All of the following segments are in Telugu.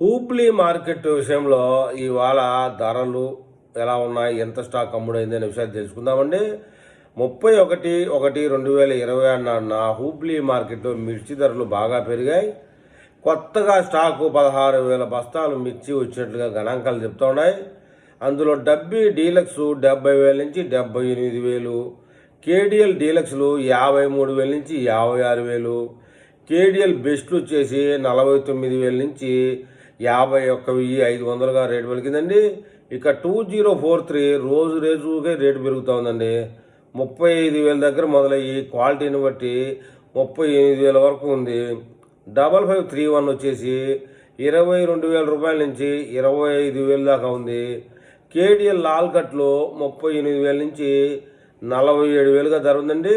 హూప్లీ మార్కెట్ విషయంలో ఇవాళ ధరలు ఎలా ఉన్నాయి? ఎంత స్టాక్ అమ్ముడైంది అనే విషయాలు తెలుసుకుందామండి. ముప్పై ఒకటి ఒకటి రెండు వేల ఇరవై అన్న హూప్లీ మార్కెట్లో మిర్చి ధరలు బాగా పెరిగాయి. కొత్తగా స్టాకు పదహారు వేల బస్తాలు మిర్చి వచ్చినట్లుగా గణాంకాలు చెప్తున్నాయి అందులో డబ్బీ డీలక్స్ డెబ్బై వేల నుంచి డెబ్బై ఎనిమిది వేలు కేడిఎల్ డీలక్స్లు యాభై మూడు వేల నుంచి యాభై ఆరు వేలు కేడిఎల్ బెస్ట్లు వచ్చేసి నలభై తొమ్మిది వేల నుంచి యాభై ఒక్క వెయ్యి ఐదు వందలుగా రేటు పలికిందండి. ఇక టూ జీరో ఫోర్ త్రీ రోజు రోజుకే రేటు పెరుగుతూ ఉందండి. ముప్పై ఐదు వేల దగ్గర మొదలయ్యి క్వాలిటీని బట్టి ముప్పై ఎనిమిది వేల వరకు ఉంది. డబల్ ఫైవ్ త్రీ వన్ వచ్చేసి ఇరవై రెండు వేల రూపాయల నుంచి ఇరవై ఐదు వేల దాకా ఉంది. కేడిఎల్ లాల్ కట్లు ముప్పై ఎనిమిది వేల నుంచి నలభై ఏడు వేలుగా ధర ఉందండి.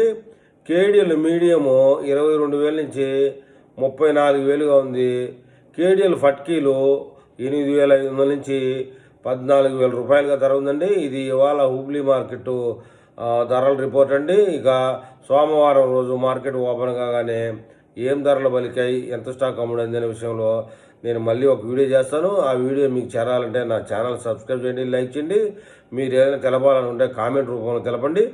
కేడిఎల్ మీడియము ఇరవై రెండు వేల నుంచి ముప్పై నాలుగు వేలుగా ఉంది. కేడిఎల్ ఫట్కీలు ఎనిమిది వేల ఐదు వందల నుంచి పద్నాలుగు వేల రూపాయలుగా ధర ఉందండి. ఇది ఇవాళ హుబ్లీ మార్కెట్ ధరల రిపోర్ట్ అండి. ఇక సోమవారం రోజు మార్కెట్ ఓపెన్ కాగానే ఏం ధరలు పలికాయి ఎంత స్టాక్ అమ్ముడింది అనే విషయంలో నేను మళ్ళీ ఒక వీడియో చేస్తాను. ఆ వీడియో మీకు చేరాలంటే నా ఛానల్ సబ్స్క్రైబ్ చేయండి లైక్ చేయండి. మీరు ఏదైనా తెలపాలనుకుంటే కామెంట్ రూపంలో తెలపండి.